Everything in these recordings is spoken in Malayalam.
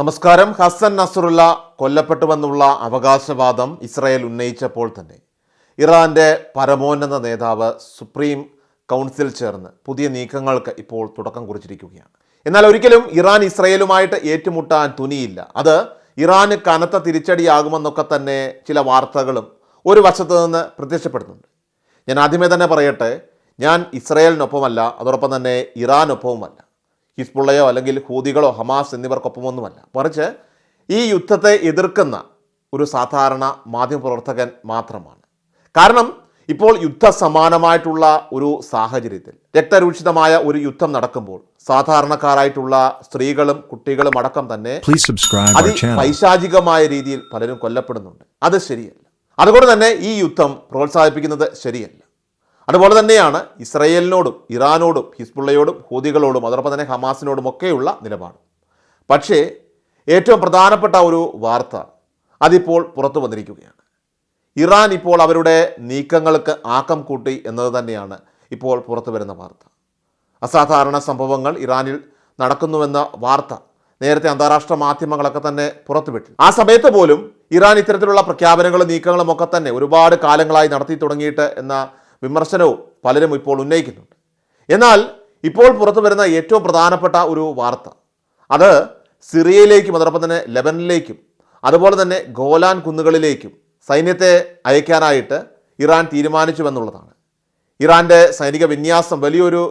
നമസ്കാരം. ഹസൻ നസറുള്ള കൊല്ലപ്പെട്ടുവെന്നുള്ള അവകാശവാദം ഇസ്രായേൽ ഉന്നയിച്ചപ്പോൾ തന്നെ ഇറാന്റെ പരമോന്നത നേതാവ് സുപ്രീം കൗൺസിൽ ചേർന്ന് പുതിയ നീക്കങ്ങൾക്ക് ഇപ്പോൾ തുടക്കം കുറിച്ചിരിക്കുകയാണ്. എന്നാൽ ഒരിക്കലും ഇറാൻ ഇസ്രയേലുമായിട്ട് ഏറ്റുമുട്ടാൻ തുനിയില്ല. അത് ഇറാന് കനത്ത തിരിച്ചടിയാകുമെന്നൊക്കെ തന്നെ ചില വാർത്തകളും ഒരു വശത്ത് നിന്ന് പ്രത്യക്ഷപ്പെടുന്നുണ്ട്. ഞാൻ ആദ്യമേ തന്നെ പറയട്ടെ ഞാൻ ഇസ്രയേലിനൊപ്പമല്ല അതോടൊപ്പം തന്നെ ഇറാനൊപ്പവുമല്ല. ഹിസ്ബുള്ളയോ അല്ലെങ്കിൽ ഹൂതികളോ ഹമാസ് എന്നിവർക്കൊപ്പമൊന്നുമല്ല. മറിച്ച് ഈ യുദ്ധത്തെ എതിർക്കുന്ന ഒരു സാധാരണ മാധ്യമപ്രവർത്തകൻ മാത്രമാണ്. കാരണം ഇപ്പോൾ യുദ്ധസമാനമായിട്ടുള്ള ഒരു സാഹചര്യത്തിൽ രക്തരൂക്ഷിതമായ ഒരു യുദ്ധം നടക്കുമ്പോൾ സാധാരണക്കാരായിട്ടുള്ള സ്ത്രീകളും കുട്ടികളും അടക്കം തന്നെ അതി പൈശാചികമായ രീതിയിൽ പലരും കൊല്ലപ്പെടുന്നുണ്ട്. അത് ശരിയല്ല. അതുകൊണ്ട് തന്നെ ഈ യുദ്ധം പ്രോത്സാഹിപ്പിക്കുന്നത് ശരിയല്ല. അതുപോലെ തന്നെയാണ് ഇസ്രയേലിനോടും ഇറാനോടും ഹിസ്ബുള്ളയോടും ഹൂതികളോടും അതോടൊപ്പം തന്നെ ഹമാസിനോടും ഒക്കെയുള്ള നിലപാട്. പക്ഷേ ഏറ്റവും പ്രധാനപ്പെട്ട ഒരു വാർത്ത അതിപ്പോൾ പുറത്തു വന്നിരിക്കുകയാണ്. ഇറാൻ ഇപ്പോൾ അവരുടെ നീക്കങ്ങൾക്ക് ആക്കം കൂട്ടി എന്നത് തന്നെയാണ് ഇപ്പോൾ പുറത്തു വരുന്ന വാർത്ത. അസാധാരണ സംഭവങ്ങൾ ഇറാനിൽ നടക്കുന്നുവെന്ന വാർത്ത നേരത്തെ അന്താരാഷ്ട്ര മാധ്യമങ്ങളൊക്കെ തന്നെ പുറത്തുവിട്ടു ആ സമയത്ത് പോലും ഇറാൻ ഇത്തരത്തിലുള്ള പ്രഖ്യാപനങ്ങളും നീക്കങ്ങളും ഒക്കെ തന്നെ ഒരുപാട് കാലങ്ങളായി നടത്തി തുടങ്ങിയിട്ട് എന്ന വിമർശനവും പലരും ഇപ്പോൾ ഉന്നയിക്കുന്നുണ്ട്. എന്നാൽ ഇപ്പോൾ പുറത്തു വരുന്ന ഏറ്റവും പ്രധാനപ്പെട്ട ഒരു വാർത്ത അത് സിറിയയിലേക്കും അതോടൊപ്പം തന്നെ ലെബനിലേക്കും അതുപോലെ തന്നെ ഗോലാൻ കുന്നുകളിലേക്കും സൈന്യത്തെ അയക്കാനായിട്ട് ഇറാൻ തീരുമാനിച്ചുവെന്നുള്ളതാണ്. ഇറാന്റെ സൈനിക വിന്യാസം വലിയൊരു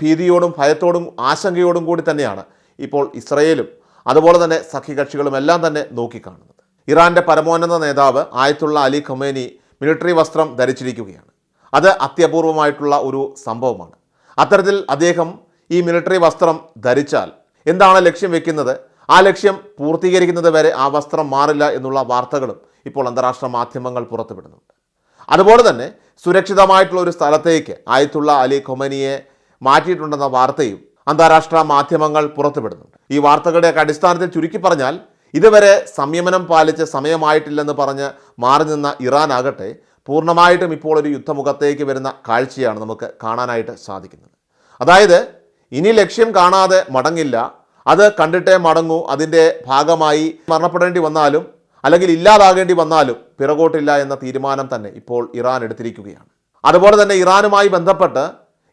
ഭീതിയോടും ഭയത്തോടും ആശങ്കയോടും കൂടി തന്നെയാണ് ഇപ്പോൾ ഇസ്രയേലും അതുപോലെ തന്നെ സഖ്യകക്ഷികളും എല്ലാം തന്നെ നോക്കിക്കാണുന്നത്. ഇറാന്റെ പരമോന്നത നേതാവ് ആയത്തുള്ള അലി ഖൊമേനി മിലിറ്ററി വസ്ത്രം ധരിച്ചിരിക്കുകയാണ്. അത് അത്യപൂർവമായിട്ടുള്ള ഒരു സംഭവമാണ്. അത്തരത്തിൽ അദ്ദേഹം ഈ മിലിറ്ററി വസ്ത്രം ധരിച്ചാൽ എന്താണ് ലക്ഷ്യം വെക്കുന്നത്? ആ ലക്ഷ്യം പൂർത്തീകരിക്കുന്നത് വരെ ആ വസ്ത്രം മാറില്ല എന്നുള്ള വാർത്തകളും ഇപ്പോൾ അന്താരാഷ്ട്ര മാധ്യമങ്ങൾ പുറത്തുവിടുന്നുണ്ട്. അതുപോലെ തന്നെ സുരക്ഷിതമായിട്ടുള്ള ഒരു സ്ഥലത്തേക്ക് ആയത്തുള്ള അലി ഖൊമനിയെ മാറ്റിയിട്ടുണ്ടെന്ന വാർത്തയും അന്താരാഷ്ട്ര മാധ്യമങ്ങൾ പുറത്തുവിടുന്നുണ്ട്. ഈ വാർത്തകളുടെയൊക്കെ അടിസ്ഥാനത്തിൽ ചുരുക്കി പറഞ്ഞാൽ ഇതുവരെ സംയമനം പാലിച്ച് സമയമായിട്ടില്ലെന്ന് പറഞ്ഞ് മാറി നിന്ന ഇറാൻ ആകട്ടെ പൂർണമായിട്ടും ഇപ്പോൾ ഒരു യുദ്ധമുഖത്തേക്ക് വരുന്ന കാഴ്ചയാണ് നമുക്ക് കാണാനായിട്ട് സാധിക്കുന്നത്. അതായത് ഇനി ലക്ഷ്യം കാണാതെ മടങ്ങില്ല. അത് കണ്ടിട്ടേ മടങ്ങൂ. അതിന്റെ ഭാഗമായി മരണപ്പെടേണ്ടി വന്നാലും അല്ലെങ്കിൽ ഇല്ലാതാകേണ്ടി വന്നാലും പിറകോട്ടില്ല എന്ന തീരുമാനം തന്നെ ഇപ്പോൾ ഇറാൻ എടുത്തിരിക്കുകയാണ്. അതുപോലെ തന്നെ ഇറാനുമായി ബന്ധപ്പെട്ട്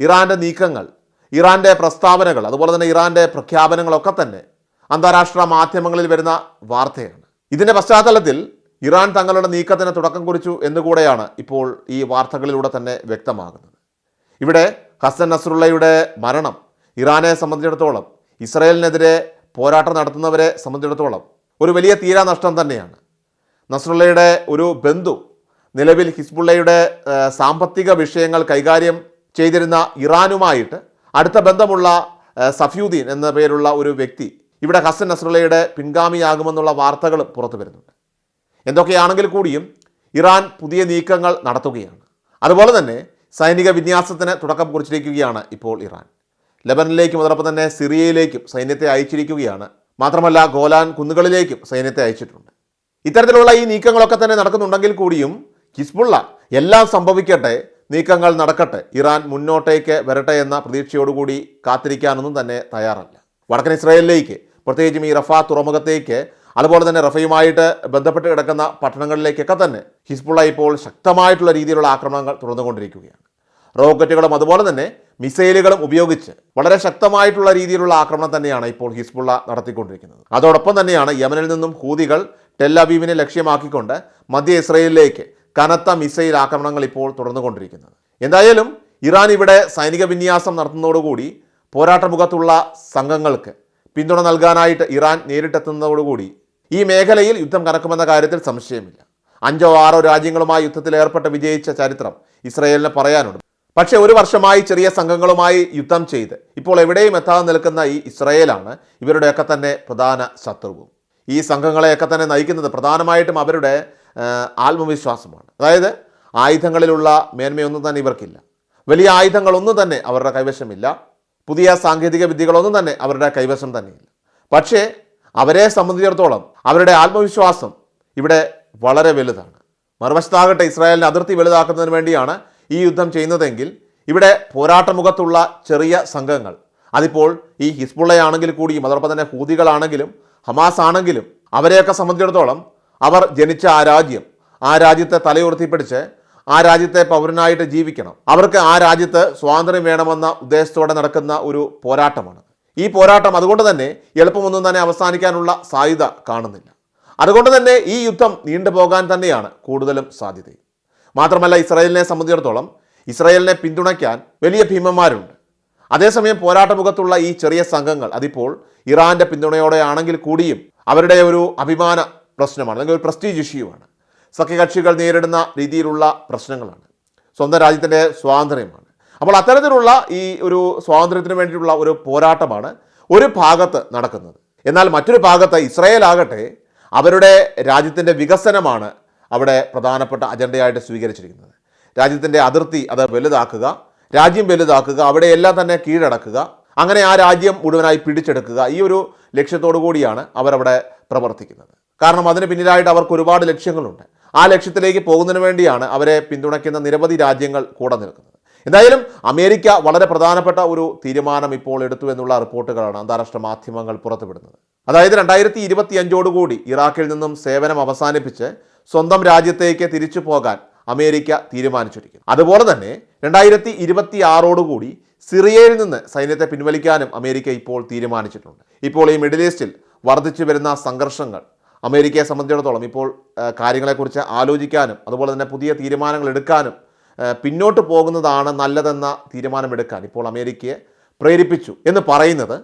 ഇറാന്റെ നീക്കങ്ങൾ ഇറാന്റെ പ്രസ്താവനകൾ അതുപോലെ തന്നെ ഇറാന്റെ പ്രഖ്യാപനങ്ങളൊക്കെ തന്നെ അന്താരാഷ്ട്ര മാധ്യമങ്ങളിൽ വരുന്ന വാർത്തയാണ്. ഇതിന്റെ പശ്ചാത്തലത്തിൽ ഇറാൻ തങ്ങളുടെ നീക്കത്തിന് തുടക്കം കുറിച്ചു എന്നുകൂടെയാണ് ഇപ്പോൾ ഈ വാർത്തകളിലൂടെ തന്നെ വ്യക്തമാകുന്നത്. ഇവിടെ ഹസൻ നസ്രുള്ളയുടെ മരണം ഇറാനെ സംബന്ധിച്ചിടത്തോളം ഇസ്രയേലിനെതിരെ പോരാട്ടം നടത്തുന്നവരെ സംബന്ധിച്ചിടത്തോളം ഒരു വലിയ തീരാനഷ്ടം തന്നെയാണ്. നസ്രുള്ളയുടെ ഒരു ബന്ധു നിലവിൽ ഹിസ്ബുള്ളയുടെ സാമ്പത്തിക വിഷയങ്ങൾ കൈകാര്യം ചെയ്തിരുന്ന ഇറാനുമായിട്ട് അടുത്ത ബന്ധമുള്ള സഫ്യൂദ്ദീൻ എന്ന പേരുള്ള ഒരു വ്യക്തി ഇവിടെ ഹസൻ നസ്രുള്ളയുടെ പിൻഗാമിയാകുമെന്നുള്ള വാർത്തകൾ പുറത്തു വരുന്നുണ്ട് എന്തൊക്കെയാണെങ്കിൽ കൂടിയും ഇറാൻ പുതിയ നീക്കങ്ങൾ നടത്തുകയാണ്. അതുപോലെ തന്നെ സൈനിക വിന്യാസത്തിന് തുടക്കം കുറിച്ചിരിക്കുകയാണ് ഇപ്പോൾ ഇറാൻ. ലബനിലേക്കും അതോടൊപ്പം തന്നെ സിറിയയിലേക്കും സൈന്യത്തെ അയച്ചിരിക്കുകയാണ്. മാത്രമല്ല ഗോലാൻ കുന്നുകളിലേക്കും സൈന്യത്തെ അയച്ചിട്ടുണ്ട്. ഇത്തരത്തിലുള്ള ഈ നീക്കങ്ങളൊക്കെ തന്നെ നടക്കുന്നുണ്ടെങ്കിൽ കൂടിയും ഹിസ്ബുള്ള എല്ലാം സംഭവിക്കട്ടെ നീക്കങ്ങൾ നടക്കട്ടെ ഇറാൻ മുന്നോട്ടേക്ക് വരട്ടെ എന്ന പ്രതീക്ഷയോടുകൂടി കാത്തിരിക്കാനൊന്നും തന്നെ തയ്യാറല്ല. വടക്കൻ ഇസ്രായേലിലേക്ക് പ്രത്യേകിച്ചും ഈ റഫാ തുറമുഖത്തേക്ക് അതുപോലെ തന്നെ റഫയുമായിട്ട് ബന്ധപ്പെട്ട് കിടക്കുന്ന പട്ടണങ്ങളിലേക്കൊക്കെ തന്നെ ഹിസ്ബുള്ള ഇപ്പോൾ ശക്തമായിട്ടുള്ള രീതിയിലുള്ള ആക്രമണങ്ങൾ തുടർന്നുകൊണ്ടിരിക്കുകയാണ്. റോക്കറ്റുകളും അതുപോലെ തന്നെ മിസൈലുകളും ഉപയോഗിച്ച് വളരെ ശക്തമായിട്ടുള്ള രീതിയിലുള്ള ആക്രമണം തന്നെയാണ് ഇപ്പോൾ ഹിസ്ബുള്ള നടത്തിക്കൊണ്ടിരിക്കുന്നത്. അതോടൊപ്പം തന്നെയാണ് യമനിൽ നിന്നും ഹൂതികൾ ടെല്ലബീവിനെ ലക്ഷ്യമാക്കിക്കൊണ്ട് മധ്യ ഇസ്രയേലിലേക്ക് കനത്ത മിസൈൽ ആക്രമണങ്ങൾ ഇപ്പോൾ തുടർന്നുകൊണ്ടിരിക്കുന്നത്. എന്തായാലും ഇറാൻ ഇവിടെ സൈനിക വിന്യാസം നടത്തുന്നതോടുകൂടി പോരാട്ടമുഖത്തുള്ള സംഘങ്ങൾക്ക് പിന്തുണ നൽകാനായിട്ട് ഇറാൻ നേരിട്ടെത്തുന്നതോടുകൂടി ഈ മേഖലയിൽ യുദ്ധം കനക്കുമെന്ന കാര്യത്തിൽ സംശയമില്ല. അഞ്ചോ ആറോ രാജ്യങ്ങളുമായി യുദ്ധത്തിൽ ഏർപ്പെട്ട് വിജയിച്ച ചരിത്രം ഇസ്രയേലിന് പറയാനുണ്ട്. പക്ഷേ ഒരു വർഷമായി ചെറിയ സംഘങ്ങളുമായി യുദ്ധം ചെയ്ത് ഇപ്പോൾ എവിടെയും എത്താതെ നിൽക്കുന്ന ഈ ഇസ്രയേലാണ് ഇവരുടെയൊക്കെ തന്നെ പ്രധാന ശത്രുവും. ഈ സംഘങ്ങളെയൊക്കെ തന്നെ നയിക്കുന്നത് പ്രധാനമായിട്ടും അവരുടെ ആത്മവിശ്വാസമാണ്. അതായത് ആയുധങ്ങളിലുള്ള മേന്മയൊന്നും തന്നെ ഇവർക്കില്ല. വലിയ ആയുധങ്ങളൊന്നും തന്നെ അവരുടെ കൈവശമില്ല. പുതിയ സാങ്കേതിക വിദ്യകളൊന്നും തന്നെ അവരുടെ കൈവശം തന്നെയില്ല. പക്ഷേ അവരെ സംബന്ധിച്ചിടത്തോളം അവരുടെ ആത്മവിശ്വാസം ഇവിടെ വളരെ വലുതാണ്. മറുവശത്താകട്ടെ ഇസ്രായേലിനെ അതിർത്തി വലുതാക്കുന്നതിന് വേണ്ടിയാണ് ഈ യുദ്ധം ചെയ്യുന്നതെങ്കിൽ ഇവിടെ പോരാട്ടമുഖത്തുള്ള ചെറിയ സംഘങ്ങൾ അതിപ്പോൾ ഈ ഹിസ്ബുള്ളയാണെങ്കിൽ കൂടിയും അതോടൊപ്പം തന്നെ ഹൂതികളാണെങ്കിലും ഹമാസ് ആണെങ്കിലും അവരെയൊക്കെ സംബന്ധിച്ചിടത്തോളം അവർ ജനിച്ച ആ രാജ്യം ആ രാജ്യത്തെ തലയുയർത്തിപ്പിടിച്ച് ആ രാജ്യത്തെ പൗരനായിട്ട് ജീവിക്കണം. അവർക്ക് ആ രാജ്യത്ത് സ്വാതന്ത്ര്യം വേണമെന്ന ഉദ്ദേശത്തോടെ നടക്കുന്ന ഒരു പോരാട്ടമാണ്. ഈ പോരാട്ടം അതുകൊണ്ട് തന്നെ എളുപ്പമൊന്നും തന്നെ അവസാനിക്കാനുള്ള സാധ്യത കാണുന്നില്ല. അതുകൊണ്ട് തന്നെ ഈ യുദ്ധം നീണ്ടുപോകാൻ തന്നെയാണ് കൂടുതലും സാധ്യത മാത്രമല്ല ഇസ്രായേലിനെ സംബന്ധിച്ചിടത്തോളം ഇസ്രായേലിനെ പിന്തുണയ്ക്കാൻ വലിയ ഭീമന്മാരുണ്ട്. അതേസമയം പോരാട്ടമുഖത്തുള്ള ഈ ചെറിയ സംഘങ്ങൾ അതിപ്പോൾ ഇറാന്റെ പിന്തുണയോടെ ആണെങ്കിൽ കൂടിയും അവരുടെ ഒരു അഭിമാന പ്രശ്നമാണ് അല്ലെങ്കിൽ ഒരു പ്രസ്റ്റീജ് ഇഷ്യൂവാണ് സഖ്യകക്ഷികൾ നേരിടുന്ന രീതിയിലുള്ള പ്രശ്നങ്ങളാണ്. സ്വന്തം രാജ്യത്തിന്റെ സ്വാതന്ത്ര്യമാണ്. അപ്പോൾ അത്തരത്തിലുള്ള ഈ ഒരു സ്വാതന്ത്ര്യത്തിന് വേണ്ടിയിട്ടുള്ള ഒരു പോരാട്ടമാണ് ഒരു ഭാഗത്ത് നടക്കുന്നത്. എന്നാൽ മറ്റൊരു ഭാഗത്ത് ഇസ്രായേൽ ആകട്ടെ അവരുടെ രാജ്യത്തിന്റെ വികസനമാണ് അവിടെ പ്രധാനപ്പെട്ട അജണ്ടയായിട്ട് സ്വീകരിച്ചിരിക്കുന്നത്. രാജ്യത്തിന്റെ അതിർത്തി അത് വലുതാക്കുക രാജ്യം വലുതാക്കുക അവിടെയെല്ലാം തന്നെ കീഴടക്കുക അങ്ങനെ ആ രാജ്യം മുഴുവനായി പിടിച്ചെടുക്കുക ഈ ഒരു ലക്ഷ്യത്തോടു കൂടിയാണ് അവരവിടെ പ്രവർത്തിക്കുന്നത്. കാരണം അതിന് പിന്നിലായിട്ട് അവർക്ക് ഒരുപാട് ലക്ഷ്യങ്ങളുണ്ട്. ആ ലക്ഷ്യത്തിലേക്ക് പോകുന്നതിന് വേണ്ടിയാണ് അവരെ പിന്തുണയ്ക്കുന്ന നിരവധി രാജ്യങ്ങൾ കൂടെ നിൽക്കുന്നത്. എന്തായാലും അമേരിക്ക വളരെ പ്രധാനപ്പെട്ട ഒരു തീരുമാനം ഇപ്പോൾ എടുത്തു എന്നുള്ള റിപ്പോർട്ടുകളാണ് അന്താരാഷ്ട്ര മാധ്യമങ്ങൾ പുറത്തുവിടുന്നത്. അതായത് രണ്ടായിരത്തി ഇരുപത്തി അഞ്ചോടുകൂടി ഇറാഖിൽ നിന്നും സേവനം അവസാനിപ്പിച്ച് സ്വന്തം രാജ്യത്തേക്ക് തിരിച്ചു പോകാൻ അമേരിക്ക തീരുമാനിച്ചിരിക്കുന്നു. അതുപോലെ തന്നെ രണ്ടായിരത്തി ഇരുപത്തി ആറോടുകൂടി സിറിയയിൽ നിന്ന് സൈന്യത്തെ പിൻവലിക്കാനും അമേരിക്ക ഇപ്പോൾ തീരുമാനിച്ചിട്ടുണ്ട്. ഇപ്പോൾ ഈ മിഡിൽ ഈസ്റ്റിൽ വർദ്ധിച്ചു വരുന്ന സംഘർഷങ്ങൾ അമേരിക്കയെ സംബന്ധിച്ചിടത്തോളം ഇപ്പോൾ കാര്യങ്ങളെക്കുറിച്ച് ആലോചിക്കാനും അതുപോലെ തന്നെ പുതിയ തീരുമാനങ്ങൾ എടുക്കാനും പിന്നോട്ട് പോകുന്നതാണ് നല്ലതെന്ന തീരുമാനമെടുക്കാൻ ഇപ്പോൾ അമേരിക്കയെ പ്രേരിപ്പിച്ചു എന്ന് പറയുന്നത്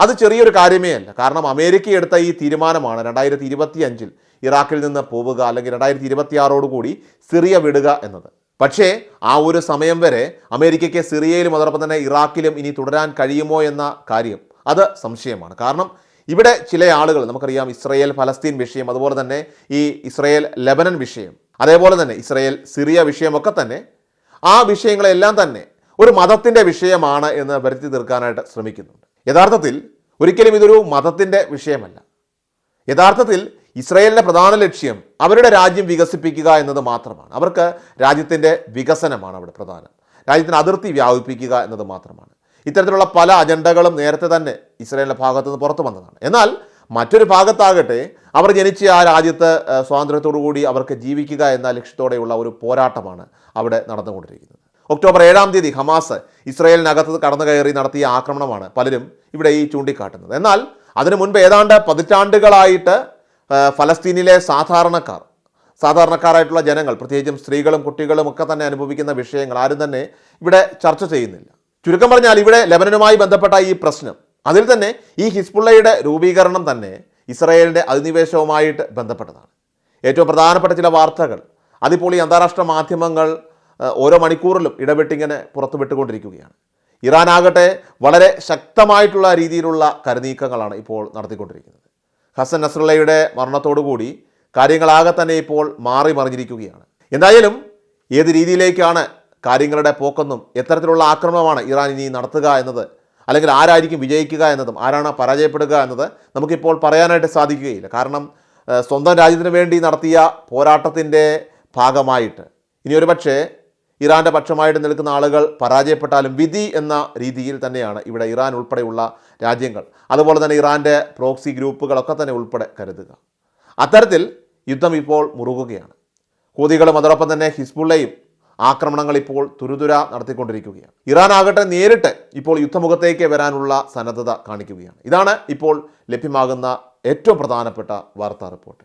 അത് ചെറിയൊരു കാര്യമേ അല്ല. കാരണം അമേരിക്ക എടുത്ത ഈ തീരുമാനമാണ് രണ്ടായിരത്തി ഇരുപത്തി അഞ്ചിൽ ഇറാഖിൽ നിന്ന് പോവുക അല്ലെങ്കിൽ രണ്ടായിരത്തി ഇരുപത്തി കൂടി സിറിയ വിടുക എന്നത്. പക്ഷേ ആ ഒരു സമയം വരെ അമേരിക്കയ്ക്ക് സിറിയയിലും അതോടൊപ്പം തന്നെ ഇറാഖിലും ഇനി തുടരാൻ കഴിയുമോ എന്ന കാര്യം അത് സംശയമാണ്. കാരണം ഇവിടെ ചില ആളുകൾ നമുക്കറിയാം ഇസ്രയേൽ ഫലസ്തീൻ വിഷയം അതുപോലെ തന്നെ ഈ ഇസ്രയേൽ ലെബനൻ വിഷയം അതേപോലെ തന്നെ ഇസ്രയേൽ സിറിയ വിഷയമൊക്കെ തന്നെ ആ വിഷയങ്ങളെല്ലാം തന്നെ ഒരു മതത്തിന്റെ വിഷയമാണ് എന്ന് വരുത്തി തീർക്കാനായിട്ട് ശ്രമിക്കുന്നുണ്ട്. യഥാർത്ഥത്തിൽ ഒരിക്കലും ഇതൊരു മതത്തിന്റെ വിഷയമല്ല. യഥാർത്ഥത്തിൽ ഇസ്രയേലിന്റെ പ്രധാന ലക്ഷ്യം അവരുടെ രാജ്യം വികസിപ്പിക്കുക എന്നത് മാത്രമാണ്. അവർക്ക് രാജ്യത്തിന്റെ വികസനമാണ് അവിടെ പ്രധാനം. രാജ്യത്തിന് അതിർത്തി വ്യാപിപ്പിക്കുക എന്നത് മാത്രമാണ്. ഇത്തരത്തിലുള്ള പല അജണ്ടകളും നേരത്തെ തന്നെ ഇസ്രയേലിന്റെ ഭാഗത്തു നിന്ന് പുറത്തു വന്നതാണ്. എന്നാൽ മറ്റൊരു ഭാഗത്താകട്ടെ അവർ ജനിച്ച ആ രാജ്യത്ത് സ്വാതന്ത്ര്യത്തോടു കൂടി അവർക്ക് ജീവിക്കുക എന്ന ലക്ഷ്യത്തോടെയുള്ള ഒരു പോരാട്ടമാണ് അവിടെ നടന്നുകൊണ്ടിരിക്കുന്നത്. ഒക്ടോബർ ഏഴാം തീയതി ഹമാസ് ഇസ്രയേലിനകത്ത് കടന്നു കയറി നടത്തിയ ആക്രമണമാണ് പലരും ഇവിടെ ഈ ചൂണ്ടിക്കാട്ടുന്നത്. എന്നാൽ അതിനു മുൻപ് ഏതാണ്ട് പതിറ്റാണ്ടുകളായിട്ട് ഫലസ്തീനിലെ സാധാരണക്കാർ സാധാരണക്കാരായിട്ടുള്ള ജനങ്ങൾ പ്രത്യേകിച്ചും സ്ത്രീകളും കുട്ടികളും ഒക്കെ തന്നെ അനുഭവിക്കുന്ന വിഷയങ്ങൾ ആരും തന്നെ ഇവിടെ ചർച്ച ചെയ്യുന്നില്ല. ചുരുക്കം പറഞ്ഞാൽ ഇവിടെ ലെബനനുമായി ബന്ധപ്പെട്ട ഈ പ്രശ്നം അതിൽ തന്നെ ഈ ഹിസ്ബുള്ളയുടെ രൂപീകരണം തന്നെ ഇസ്രായേലിന്റെ അധിനിവേശവുമായിട്ട് ബന്ധപ്പെട്ടതാണ്. ഏറ്റവും പ്രധാനപ്പെട്ട ചില വാർത്തകൾ അതിപ്പോൾ ഈ അന്താരാഷ്ട്ര മാധ്യമങ്ങൾ ഓരോ മണിക്കൂറിലും ഇടപെട്ടിങ്ങനെ പുറത്തുവിട്ടുകൊണ്ടിരിക്കുകയാണ് ഇറാൻ ആകട്ടെ വളരെ ശക്തമായിട്ടുള്ള രീതിയിലുള്ള കരുനീക്കങ്ങളാണ് ഇപ്പോൾ നടത്തിക്കൊണ്ടിരിക്കുന്നത്. ഹസൻ നസ്രുള്ളയുടെ മരണത്തോടുകൂടി കാര്യങ്ങളാകെ തന്നെ ഇപ്പോൾ മാറി മറിഞ്ഞിരിക്കുകയാണ്. എന്തായാലും ഏത് രീതിയിലേക്കാണ് കാര്യങ്ങളുടെ പോക്കെന്നും എത്തരത്തിലുള്ള ആക്രമണമാണ് ഇറാൻ ഇനി നടത്തുക എന്നത് അല്ലെങ്കിൽ ആരായിരിക്കും വിജയിക്കുക എന്നതും ആരാണ് പരാജയപ്പെടുക എന്നത് നമുക്കിപ്പോൾ പറയാനായിട്ട് സാധിക്കുകയില്ല. കാരണം സ്വന്തം രാജ്യത്തിന് വേണ്ടി നടത്തിയ പോരാട്ടത്തിന്റെ ഭാഗമായിട്ട്. ഇനി ഒരു പക്ഷേ ഇറാന്റെ പക്ഷമായിട്ട് നിൽക്കുന്ന ആളുകൾ പരാജയപ്പെട്ടാലും വിധി എന്ന രീതിയിൽ തന്നെയാണ് ഇവിടെ ഇറാൻ ഉൾപ്പെടെയുള്ള രാജ്യങ്ങൾ. അതുപോലെ തന്നെ ഇറാന്റെ പ്രോക്സി ഗ്രൂപ്പുകളൊക്കെ തന്നെ ഉൾപ്പെടെ കരുതുക. അത്തരത്തിൽ യുദ്ധം ഇപ്പോൾ മുറുകുകയാണ്. ഹൂതികളും അതോടൊപ്പം തന്നെ ഹിസ്ബുള്ളയും ആക്രമണങ്ങൾ ഇപ്പോൾ തുരുതുര നടത്തിക്കൊണ്ടിരിക്കുകയാണ്. ഇറാൻ ആകട്ടെ നേരിട്ട് ഇപ്പോൾ യുദ്ധമുഖത്തേക്ക് വരാനുള്ള സന്നദ്ധത കാണിക്കുകയാണ്. ഇതാണ് ഇപ്പോൾ ലഭ്യമാകുന്ന ഏറ്റവും പ്രധാനപ്പെട്ട വാർത്താ റിപ്പോർട്ട്.